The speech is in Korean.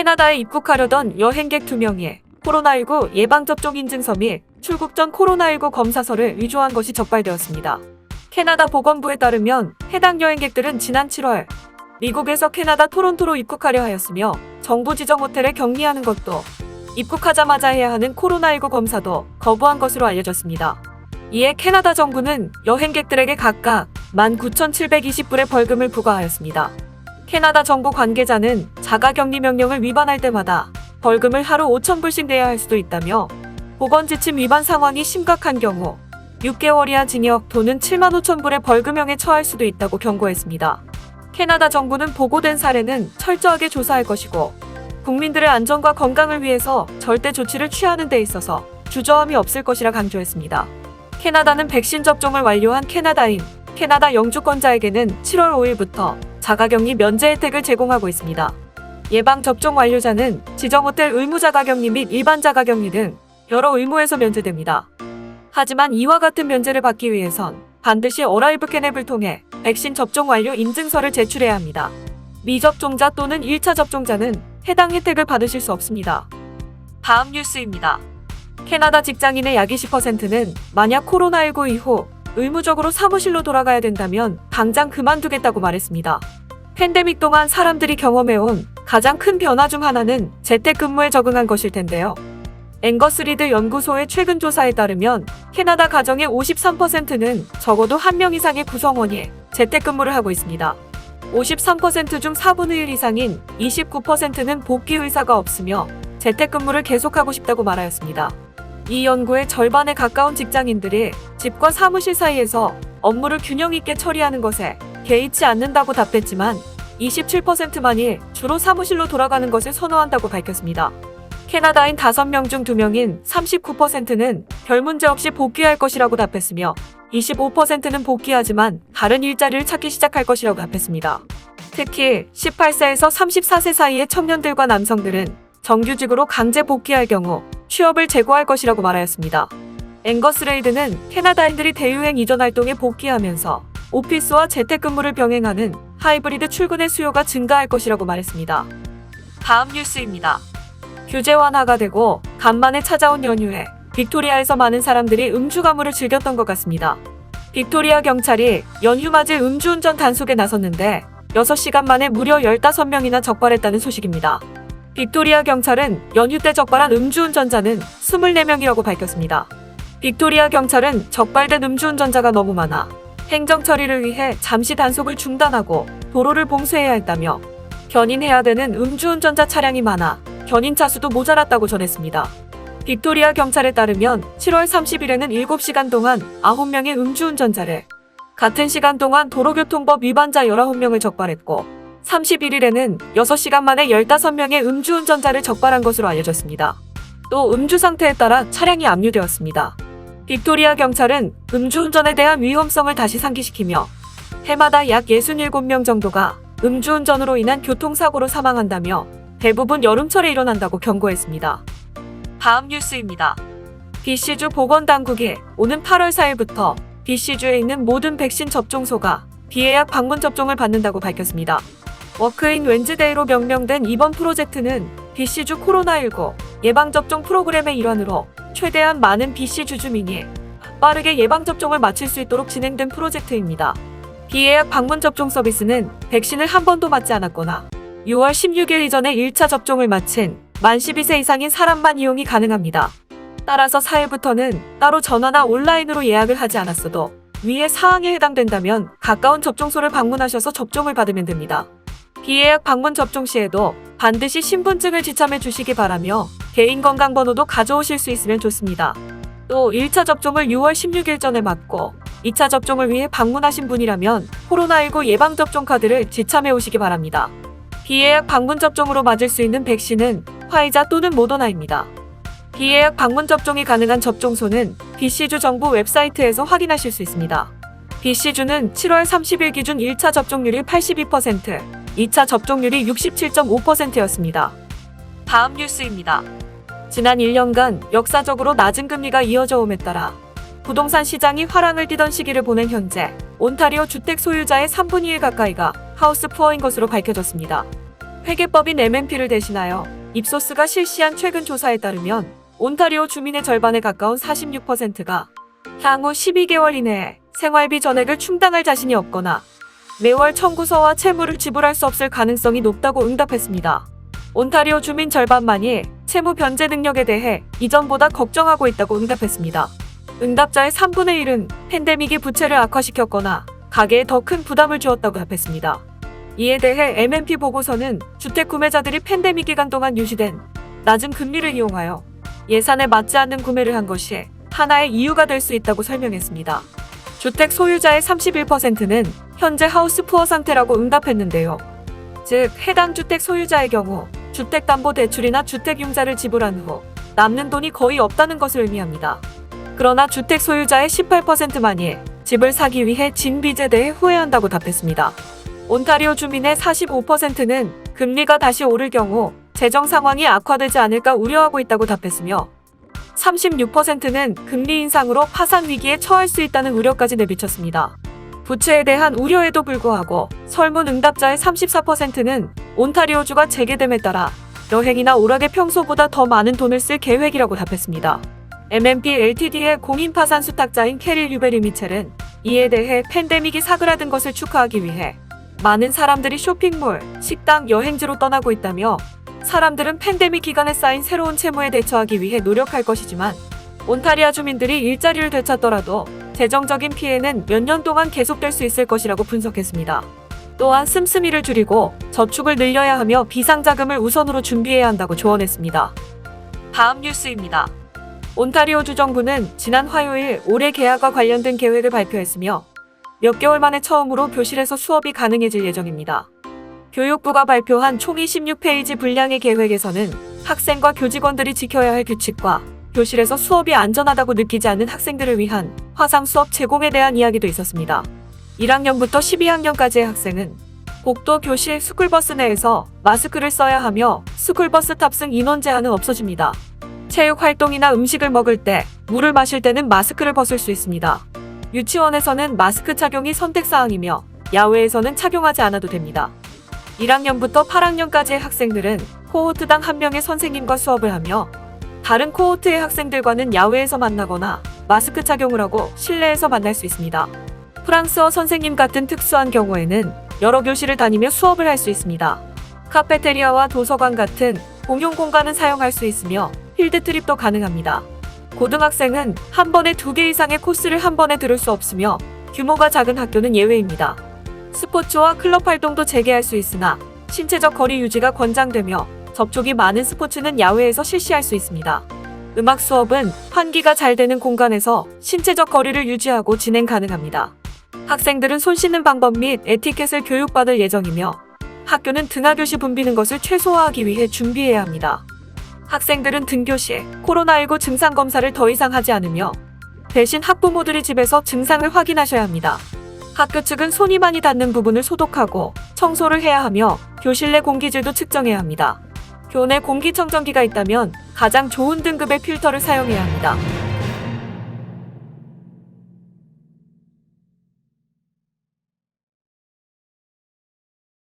캐나다에 입국하려던 여행객 2명이 코로나19 예방접종 인증서 및 출국 전 코로나19 검사서를 위조한 것이 적발되었습니다. 캐나다 보건부에 따르면 해당 여행객들은 지난 7월 미국에서 캐나다 토론토로 입국하려 하였으며 정부 지정 호텔에 격리하는 것도 입국하자마자 해야 하는 코로나19 검사도 거부한 것으로 알려졌습니다. 이에 캐나다 정부는 여행객들에게 각각 19,720불의 벌금을 부과하였습니다. 캐나다 정부 관계자는 자가격리 명령을 위반할 때마다 벌금을 하루 5,000불씩 내야 할 수도 있다며 보건지침 위반 상황이 심각한 경우 6개월 이하 징역 또는 7만 5천 불의 벌금형에 처할 수도 있다고 경고했습니다. 캐나다 정부는 보고된 사례는 철저하게 조사할 것이고 국민들의 안전과 건강을 위해서 절대 조치를 취하는 데 있어서 주저함이 없을 것이라 강조했습니다. 캐나다는 백신 접종을 완료한 캐나다인 캐나다 영주권자에게는 7월 5일부터 자가격리 면제 혜택을 제공하고 있습니다. 예방 접종 완료자는 지정 호텔 의무 자가격리 및 일반 자가격리 등 여러 의무에서 면제됩니다. 하지만 이와 같은 면제를 받기 위해선 반드시 어라이브 캔앱을 통해 백신 접종 완료 인증서를 제출해야 합니다. 미접종자 또는 1차 접종자는 해당 혜택을 받으실 수 없습니다. 다음 뉴스입니다. 캐나다 직장인의 약 20%는 만약 코로나19 이후 의무적으로 사무실로 돌아가야 된다면 당장 그만두겠다고 말했습니다. 팬데믹 동안 사람들이 경험해온 가장 큰 변화 중 하나는 재택근무에 적응한 것일 텐데요. 앵거스 리드 연구소의 최근 조사에 따르면 캐나다 가정의 53%는 적어도 한 명 이상의 구성원이 재택근무를 하고 있습니다. 53%중 4분의 1 이상인 29%는 복귀 의사가 없으며 재택근무를 계속하고 싶다고 말하였습니다. 이 연구의 절반에 가까운 직장인들이 집과 사무실 사이에서 업무를 균형 있게 처리하는 것에 개의치 않는다고 답했지만 27%만이 주로 사무실로 돌아가는 것을 선호한다고 밝혔습니다. 캐나다인 5명 중 2명인 39%는 별 문제 없이 복귀할 것이라고 답했으며 25%는 복귀하지만 다른 일자리를 찾기 시작할 것이라고 답했습니다. 특히 18세에서 34세 사이의 청년들과 남성들은 정규직으로 강제 복귀할 경우 취업을 제고할 것이라고 말하였습니다. 앵거스 레이드는 캐나다인들이 대유행 이전 활동에 복귀하면서 오피스와 재택근무를 병행하는 하이브리드 출근의 수요가 증가할 것이라고 말했습니다. 다음 뉴스입니다. 규제 완화가 되고 간만에 찾아온 연휴에 빅토리아에서 많은 사람들이 음주 가물을 즐겼던 것 같습니다. 빅토리아 경찰이 연휴 맞을 음주운전 단속에 나섰는데 6시간 만에 무려 15명이나 적발했다는 소식입니다. 빅토리아 경찰은 연휴 때 적발한 음주운전자는 24명이라고 밝혔습니다. 빅토리아 경찰은 적발된 음주운전자가 너무 많아 행정 처리를 위해 잠시 단속을 중단하고 도로를 봉쇄해야 했다며 견인해야 되는 음주운전자 차량이 많아 견인 차수도 모자랐다고 전했습니다. 빅토리아 경찰에 따르면 7월 30일에는 7시간 동안 9명의 음주운전자를 같은 시간 동안 도로교통법 위반자 19명을 적발했고 31일에는 6시간 만에 15명의 음주운전자를 적발한 것으로 알려졌습니다. 또 음주 상태에 따라 차량이 압류되었습니다. 빅토리아 경찰은 음주운전에 대한 위험성을 다시 상기시키며 해마다 약 67명 정도가 음주운전으로 인한 교통사고로 사망한다며 대부분 여름철에 일어난다고 경고했습니다. 다음 뉴스입니다. BC주 보건당국이 오는 8월 4일부터 BC주에 있는 모든 백신 접종소가 비예약 방문 접종을 받는다고 밝혔습니다. 워크인 웬즈데이로 명명된 이번 프로젝트는 BC주 코로나19 예방접종 프로그램의 일환으로 최대한 많은 BC주 주민이 빠르게 예방접종을 마칠 수 있도록 진행된 프로젝트입니다. 비예약 방문 접종 서비스는 백신을 한 번도 맞지 않았거나 6월 16일 이전에 1차 접종을 마친 만 12세 이상인 사람만 이용이 가능합니다. 따라서 4일부터는 따로 전화나 온라인으로 예약을 하지 않았어도 위의 사항에 해당된다면 가까운 접종소를 방문하셔서 접종을 받으면 됩니다. 비예약 방문 접종 시에도 반드시 신분증을 지참해 주시기 바라며 개인 건강 번호도 가져오실 수 있으면 좋습니다. 또 1차 접종을 6월 16일 전에 맞고 2차 접종을 위해 방문하신 분이라면 코로나19 예방접종 카드를 지참해 오시기 바랍니다. 비예약 방문 접종으로 맞을 수 있는 백신은 화이자 또는 모더나입니다. 비예약 방문 접종이 가능한 접종소는 BC주 정부 웹사이트에서 확인하실 수 있습니다. BC주는 7월 30일 기준 1차 접종률이 82%, 2차 접종률이 67.5%였습니다. 다음 뉴스입니다. 지난 1년간 역사적으로 낮은 금리가 이어져 옴에 따라 부동산 시장이 화랑을 띠던 시기를 보낸 현재 온타리오 주택 소유자의 3분의 1 가까이가 하우스 푸어인 것으로 밝혀졌습니다. 회계법인 MMP를 대신하여 입소스가 실시한 최근 조사에 따르면 온타리오 주민의 절반에 가까운 46%가 향후 12개월 이내에 생활비 전액을 충당할 자신이 없거나 매월 청구서와 채무를 지불할 수 없을 가능성이 높다고 응답했습니다. 온타리오 주민 절반만이 채무 변제 능력에 대해 이전보다 걱정하고 있다고 응답했습니다. 응답자의 3분의 1은 팬데믹이 부채를 악화시켰거나 가계에 더 큰 부담을 주었다고 답했습니다. 이에 대해 MMP 보고서는 주택 구매자들이 팬데믹 기간 동안 유지된 낮은 금리를 이용하여 예산에 맞지 않는 구매를 한 것이 하나의 이유가 될 수 있다고 설명했습니다. 주택 소유자의 31%는 현재 하우스 푸어 상태라고 응답했는데요. 즉, 해당 주택 소유자의 경우 주택담보대출이나 주택융자를 지불한 후 남는 돈이 거의 없다는 것을 의미합니다. 그러나 주택 소유자의 18%만이 집을 사기 위해 진 빚에 대해 후회한다고 답했습니다. 온타리오 주민의 45%는 금리가 다시 오를 경우 재정 상황이 악화되지 않을까 우려하고 있다고 답했으며 36%는 금리 인상으로 파산 위기에 처할 수 있다는 우려까지 내비쳤습니다. 부채에 대한 우려에도 불구하고 설문 응답자의 34%는 온타리오주가 재개됨에 따라 여행이나 오락에 평소보다 더 많은 돈을 쓸 계획이라고 답했습니다. MMP LTD의 공인 파산 수탁자인 캐릴 류베리 미첼은 이에 대해 팬데믹이 사그라든 것을 축하하기 위해 많은 사람들이 쇼핑몰, 식당, 여행지로 떠나고 있다며 사람들은 팬데믹 기간에 쌓인 새로운 채무에 대처하기 위해 노력할 것이지만 온타리아 주민들이 일자리를 되찾더라도 재정적인 피해는 몇 년 동안 계속될 수 있을 것이라고 분석했습니다. 또한 씀씀이를 줄이고 저축을 늘려야 하며 비상자금을 우선으로 준비해야 한다고 조언했습니다. 다음 뉴스입니다. 온타리오 주정부는 지난 화요일 올해 개학과 관련된 계획을 발표했으며 몇 개월 만에 처음으로 교실에서 수업이 가능해질 예정입니다. 교육부가 발표한 총 26페이지 분량의 계획에서는 학생과 교직원들이 지켜야 할 규칙과 교실에서 수업이 안전하다고 느끼지 않는 학생들을 위한 화상 수업 제공에 대한 이야기도 있었습니다. 1학년부터 12학년까지의 학생은 복도 교실 스쿨버스 내에서 마스크를 써야 하며 스쿨버스 탑승 인원 제한은 없어집니다. 체육 활동이나 음식을 먹을 때, 물을 마실 때는 마스크를 벗을 수 있습니다. 유치원에서는 마스크 착용이 선택사항이며 야외에서는 착용하지 않아도 됩니다. 1학년부터 8학년까지의 학생들은 코호트당 한 명의 선생님과 수업을 하며 다른 코호트의 학생들과는 야외에서 만나거나 마스크 착용을 하고 실내에서 만날 수 있습니다. 프랑스어 선생님 같은 특수한 경우에는 여러 교실을 다니며 수업을 할 수 있습니다. 카페테리아와 도서관 같은 공용 공간은 사용할 수 있으며 필드 트립도 가능합니다. 고등학생은 한 번에 두 개 이상의 코스를 한 번에 들을 수 없으며 규모가 작은 학교는 예외입니다. 스포츠와 클럽 활동도 재개할 수 있으나 신체적 거리 유지가 권장되며 접촉이 많은 스포츠는 야외에서 실시할 수 있습니다. 음악 수업은 환기가 잘 되는 공간에서 신체적 거리를 유지하고 진행 가능합니다. 학생들은 손 씻는 방법 및 에티켓을 교육받을 예정이며 학교는 등하교 시 붐비는 것을 최소화하기 위해 준비해야 합니다. 학생들은 등교 시 코로나19 증상 검사를 더 이상 하지 않으며 대신 학부모들이 집에서 증상을 확인하셔야 합니다. 학교 측은 손이 많이 닿는 부분을 소독하고 청소를 해야 하며 교실 내 공기질도 측정해야 합니다. 교내 공기청정기가 있다면 가장 좋은 등급의 필터를 사용해야 합니다.